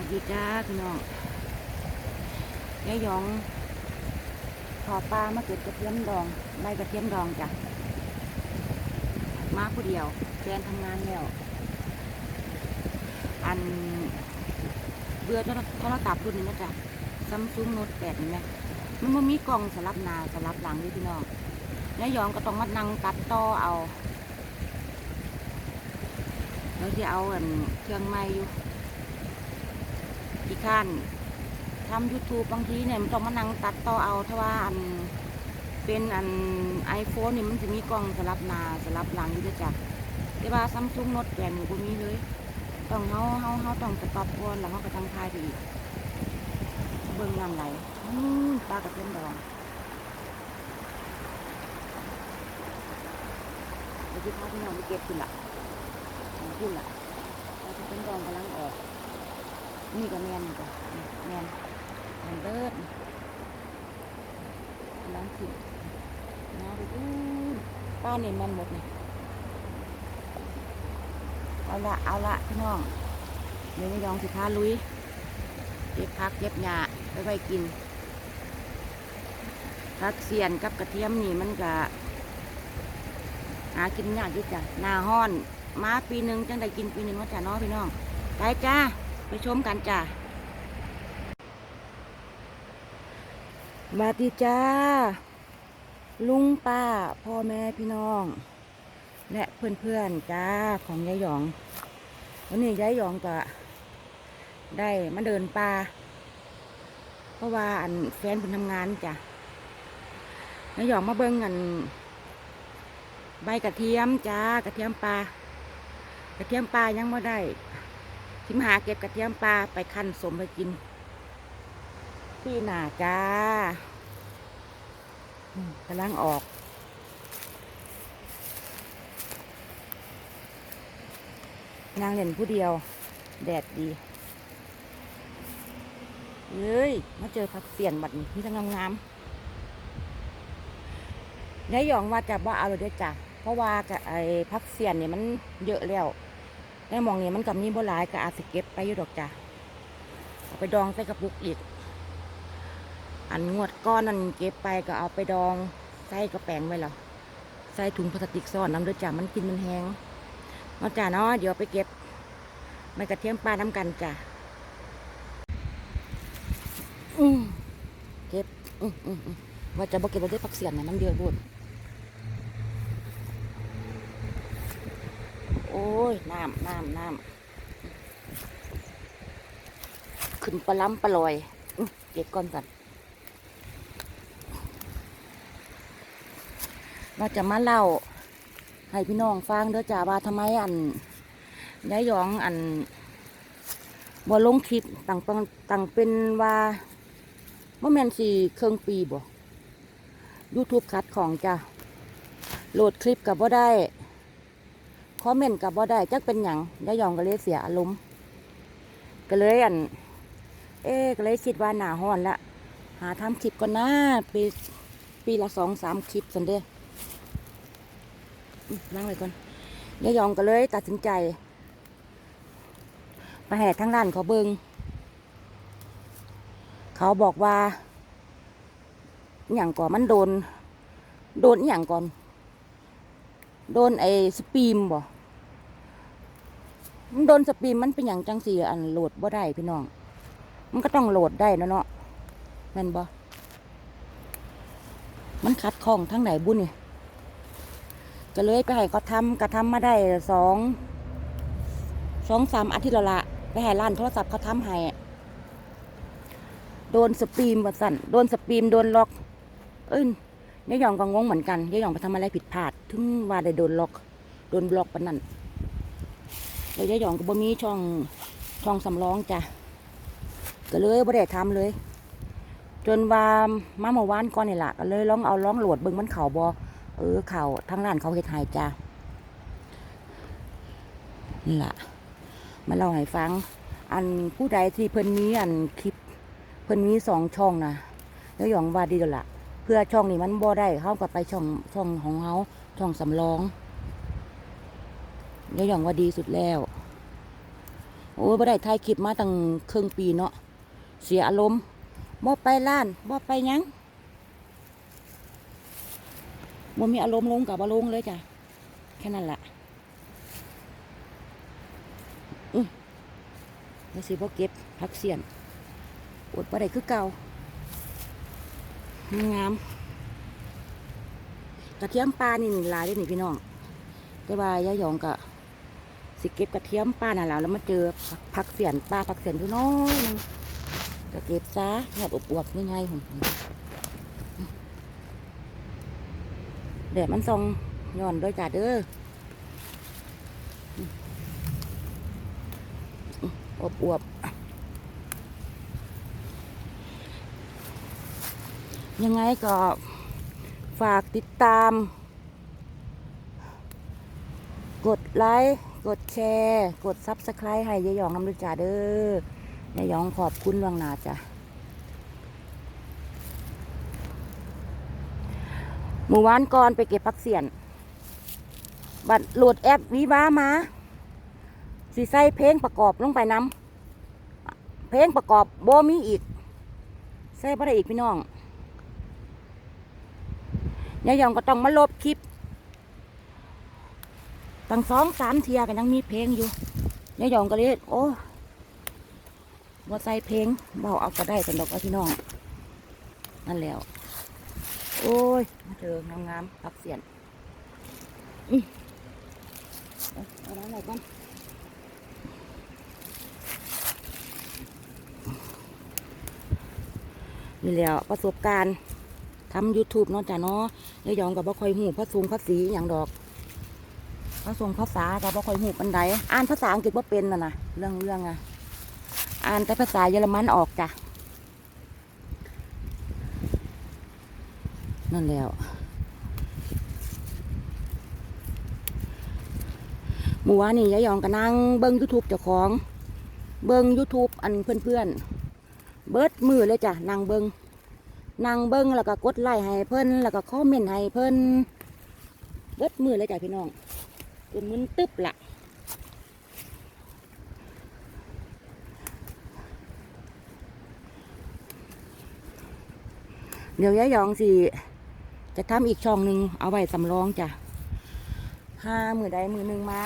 วัสดีจ้าพี่น้องยายยองขอปลามาเก็บกระเทียมดองใบกระเทียมดองจ้ะ มาผู้เดียวแฟนทำงานแล้ว อันเบื่อโทรโทรศัพท์รุ่นนี้นะจ๊ะซัมซุงโน้ตแปดนี่ไหมมันบ่มีกล่องสลับนาสลับหลังด้วยพี่น้องยายยองก็ต้องมานั่งตัดต่อเอาแล้วที่เอาอันเครื่องไม้อยู่ อีกขั้นทำ YouTube บางทีเนี่ยมันต้องมานั่งตัดต่อเอาถ้าว่าอันเป็นอัน iPhone นี่มันจะมีกล้องสลับหน้าสลับหลังอยู่ด้วยจ้ะแต่ว่าซัมซุงโน้ตแปดนี่บ่มีเลย ต้องเฮาเฮาเฮาต้องสต็อปก่อนแล้วเฮาก็ทางทายไปอีกเบิ่งน้ำไหลปลากระเทียมดองเดี๋ยวที่พาพี่น้องไปเก็บขึ้นละขึ้นละปลากระเทียมดองกำลังออก นี่ก็แมนนี่จ้ะนี่แมนแมนเบิดกำลังขึ้นน้าไปดูป้าเนี่ยแมนหมดเนี่ยเอาละเอาละพี่น้องเดี๋ยวไม่ยองสิพาลุยเก็บผักเก็บหญ้าไปไว้กินผักเสียนกับกระเทียมนี่มันก็หากินยากอยู่จ้ะหน้าห้อน มาปีหนึ่งจังได้กินปีหนึ่งว่าจ้ะน้อพี่น้องไปจ้า ไปชมกันจ้ามาดีจ้า ลุงป้า พ่อแม่พี่น้อง และเพื่อนๆจ้าของยายหยอง วันนี้ยายหยองก็ได้มาเดินป่าเพราะว่าอันแฟนเป็นทำงานจ้ะยายหยองมาเบิ่งอัน ใบกระเทียมจ้ากระเทียมปลากระเทียมปลายังไม่ได้ ทิมหาเก็บกระเทียมปลาไปคั้นสมไปกิน พี่หนาจ้ากำลังออกนางเล่นผู้เดียว แดดดีเอ้ย มาเจอผักเสียนบัดนี้ที่ทั้งงามๆยายหยองว่าจะว่าเอาเลยด้จ้ะ เพราะว่าไอ้ผักเสียนเนี่ยมันเยอะแล้ว ในหมองนี้มันกับมีบ่หลายก็อาจสิเก็บไปอยู่ดอกจ้ะเอาไปดองใส่กระปุกอีก อันงวดก้อนนั่นเก็บไปก็เอาไปดองใส่กระแปงไว้แล้วใส่ถุงพลาสติกซ่อนน้ำด้วยจ้ะมันกินมันแห้งเนาะจ้ะเนาะเดี๋ยวไปเก็บไม่กระเทียมปลาน้ำกันจ้ะอืมเก็บอืมอืมอืมว่าจะบ่เก็บไว้ได้ผักเสียนนะมันเยอะบุด โอ้ ยน้ำน้ำน้ำขึ้นปลาล้ำปลาลอยเก็บก่อนกันเราจะมาเล่าให้พี่น้องฟังเด้อจ้าว่าทำไมอันยายยองอันบ่ลงคลิปต่างต่างเป็นว่าเมื่อแมนสี่เครื่องปีบ่ YouTube คัดของจ้าโหลดคลิปกับบ่ได้ คอมเมนต์กับว่าได้จักเป็นอย่างยายองก็เลยเสียอารมณ์ก็เลยอัน เอ๊ก็เลยคิดว่าหนาห้อนละหาทำคลิปก่อนนะปีปีละสองสามคลิปสันเด้ออื้อนั่งไว้ก่อนยายองก็เลยตัดสินใจไปแห่ทั้งร้านเขาเบิงเขาบอกว่าอย่างก่อนมันโดน โดนอย่างก่อน โดนไอ้สปีมบ่มันโดนสปีมมันเป็นอย่างจังสีอันโหลดบ่ได้พี่น้อง มันก็ต้องโหลดได้นะเนาะแม่นบ่มันคัดข้องทั้งไหนบุญนี่ก็เลยไปให้เขาทำก็ทำมาได้สองสองสามอาทิตย์ละละไปให้ร้านโทรศัพท์เขาทำให้โดนสปีมว่าสั่นโดนสปีมโดนล็อก เอ้ย ยายองก็งงเหมือนกันยายองไปทำอะไรผิดพลาด ถึงว่าได้โดนล็อก โดนบล็อกปนนั้นแล้วยายองก็บ่มีช่องช่องสำรองจ้ะก็เลยบ่ได้ทำเลย จนว่ามาเมื่อวานก่อนนี่ล่ะก็เลยลองเอาลองโหลดเบิ่งมันเข่าบ่เออเข่าทั้งร้านเขาเฮ็ดให้จ้ะนี่ล่ะมาเล่าให้ฟัง อันผู้ใดที่เพิ่นมีอันคลิป เพิ่นมีสองช่องนะยายหยองว่าดีแล้วล่ะ พื่อช่องนี้มันบ่ได้เข้ากับไปช่องช่องของเขาช่องสำรองยายหยองว่าดีสุดแล้ว โอ้ยบ่ได้ถ่ายคลิปมาตั้งครึ่งปีเนาะเสียอารมณ์บ่ไปล้านบ่ไปยังบ่มีอารมณ์ลงกับบ่ลงเลยจ้ะแค่นั้นแหละอือแล้วสิบ่เก็บผักเสียนอดบ่ได้คือเก่า งามกระเทียมปลานี่ลายเลยนี่พี่น้องแต่ว่ายายหยองก็สิเก็บกระเทียมป้าน่ะแล้วแล้วมาเจอผักเสียนป้าผักเสียนอยู่น้อยนึงก็เก็บซะแอบอวบๆง่ายๆหุ่นแดดมันส่องย้อนด้วยจ้าเด้ออบอวบ ยังไงก็ฝากติดตาม กดไลค์กดแชร์ กดซับสไครต์ให้ยายหยองน้ำด้วยจ้าเด้อยายหยองขอบคุณล่วงหน้าจ้ะหมู่วานก่อนไปเก็บผักเสียน บัดโหลดแอปวีว้ามาสิใส่เพลงประกอบลงไปน้ำเพลงประกอบโบมีอีก ใส่บ่ได้อีกพี่น้อง ยายองก็ต้องมาลบคลิปตั้งสองสามเทียกันยังมีเพลงอยู่ยายองก็เลยโอ้ว่าใส่เพลงเบาเอาก็ได้กันดอกเอาพี่น้องนั่นแล้ว โอ้ยมาเจองามงามๆผักเสียนอืมเอาอาล้างหนก่อนนี่แล้วประสบการณ์ ทำ YouTube เนาะจ้ะเนาะยายหยองกับบ่คอยหูพระสูงพระสีอย่างดอกผสมภาษากับบ่คอยหูปันใดอ่านภาษาอังกฤษบ่เป็นน่ะนะเรื่องเรื่องอะอ่านแต่ภาษาเยอรมันออกจ้ะนั่นแล้วหมู่วานนี่ยายหยองก็นั่งเบิ้งยูทูบเจ้าของ เบิ้งยูทูบอันเพื่อนๆเบิดมือเลยจ้ะนั่งเบิ้ง นั่งเบิ้งแล้วก็กดไลค์ให้เพิ่นแล้วก็คอมเมนต์ให้เพิ่นเบิดมือเลยจ้ะพี่น้องจนมึนตึ๊บละเดี๋ยวยายหยองสิ จะทำอีกช่องหนึ่งเอาไว้สำรองจ้ะห้ามือใดมือหนึ่งมา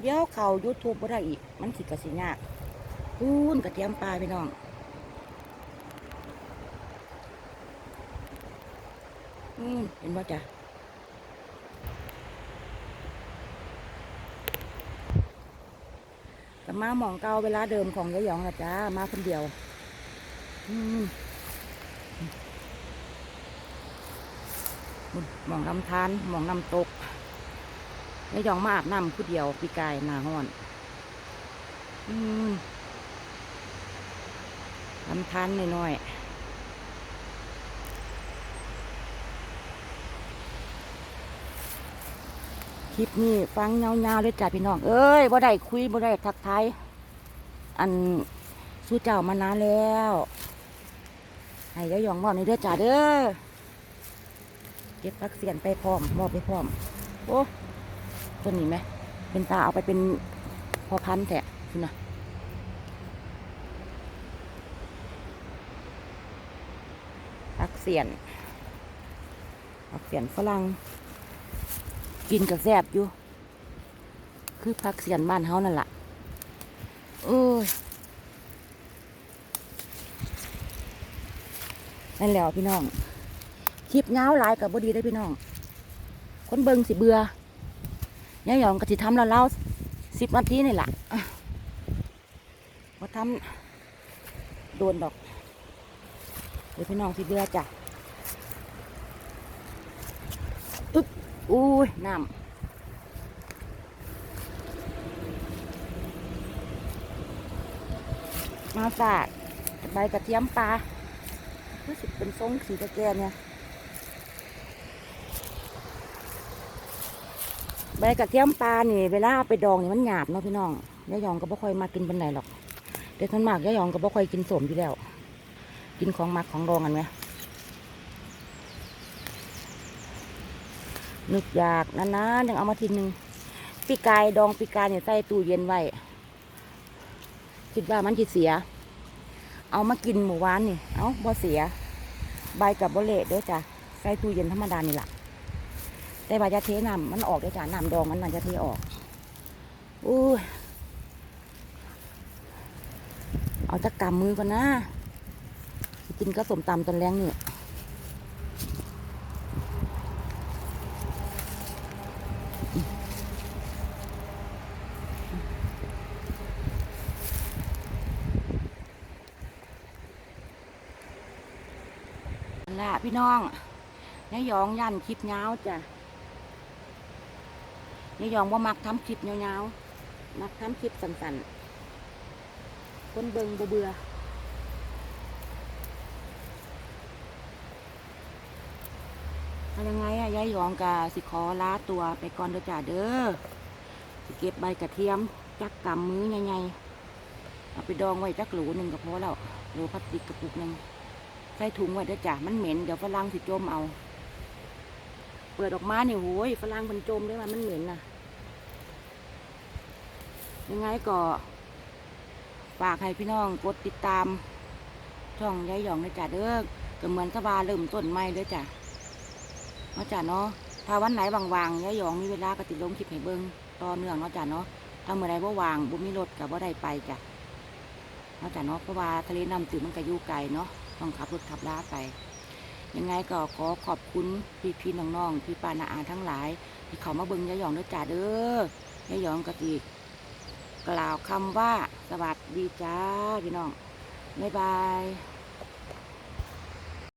เดี๋ยวเขายูทูบบ่ได้อีก มันสิกระสิยากพูนกระเทียมปลาพี่น้อง อืม เห็นบ่จ้ะกับมาหมองเก่าเวลาเดิมของยายหยองละจ้า มาคนเดียว อืมหมองลำธารหมองน้ำตกยายหยองมาอาบน้ำผู้เดียวปีกายหนาห้อน อืมลำธารน้อยๆ ลิปนี้ฟังเงาๆเลยจ้ะพี่น้องเอ้ยบ่ได้คุยบ่ได้ทักทายอันสู้เจ้ามานานแล้วให้ยายหยองบอกในเด้อจ้าเด้อเก็บพักเสียนไปพร้อมมอบไปพร้อม โอ้ต้นนี้ไหมเป็นตาเอาไปเป็นพอพันแทะคุณนะพักเสียนพักเสียนฝรั่ง กินกับแซบอยู่ คือพักเสียนบ้านเฮานั่นแหละโอ้ยนั่นแหละพี่น้องคลิปเงาหลายกับบดีได้พี่น้อง คนเบิงสิเบื่อยาหยองก็สิทำแล้วเล่าสิบนาทีนี่แหละ่ะมาทำโดนดอก เดี๋ยวพี่น้องสิเบื่อจ้ะ อุ้ยน้ำมาฝากใบกระเทียมปลารู้สึกเป็นทรงสีตะแกเนี่ย ใบกระเทียมปลานี่เวลาไปดองนี่มันหยาบเนาะพี่น้องยายองก็บ่ค่อยมากินเป็นไหนหรอก แต่ท่านมากยายองก็บ่ค่อยกินสมอยู่แล้ว กินของมักของดองกันไหม นึกอยากนานๆยังเอามาทีนึงปีกายดองปีกายเนี่ยใส่ตู้เย็นไว้คิดว่ามันจะเสีย เอามากินหมู่วานนี่ เอาบ่เสีย ใบกับบ่เละเด้อจ้ะใส่ตู้เย็นธรรมดานี่แหละแต่ว่าจะเทน้ำมันออกเด้จ้ะน้ำดองมันน่าจะเทออกอู้ยเอาจักกำมือก่อนนะกินก็สมตำตอนแรงนี่ พี่น้องนายยองยันคลิปยาจ้ะนายยองว่ามักทำคลิปยาวๆมักทำคลิปสั้นๆคนเบิงเบื่อยังไงอะยายยองกะสิขอลาตัวไปก่อนเด้อจ้าเด้อสิเก็บใบกระเทียมจักกำมือใหญ่ๆเอาไปดองไว้จักโหลูหนึ่งก็พอแล้วโหลพลาสติกกระปุกหนึ่ง ใส่ถุงไว้เด้อจ้ามันเหม็น เดี๋ยวฝรั่งสิจมเอา เปิดออกมาเนี่ยโหยฝรั่งมันจมได้ว่ามันเหม็นน่ะยังไงก็ฝากให้พี่น้องกดติดตาม ช่องยายหยองเลยจ้ะเด้อก็เหมือนสบาเริ่มต้นใหม่เด้อจ้ะเนาะจ้ะเนาะถ้าวันไหนว่างๆยายหยองมีเวลาก็ติดลงคลิปให้เบิ่งต่อเนื่องเนาะจ้ะเนาะถ้าเมื่อใดว่าวางบ่มีรถก็บ่ได้ไปจ้ะเนาะจ้ะเนาะเพราะว่าทะเลน้ำตื้นมันก็อยู่ไกลเนาะ ต้องขับรถขับลาไป ยังไงก็ขอขอบคุณพี่ๆน้องๆพี่ปานาอาทั้งหลาย ที่เขามาเบิ้งยายหยองด้อจ้าเด้อยายหยองกะติกล่าวคำว่าสวัสดีจ้าพี่น้องบ๊ายบาย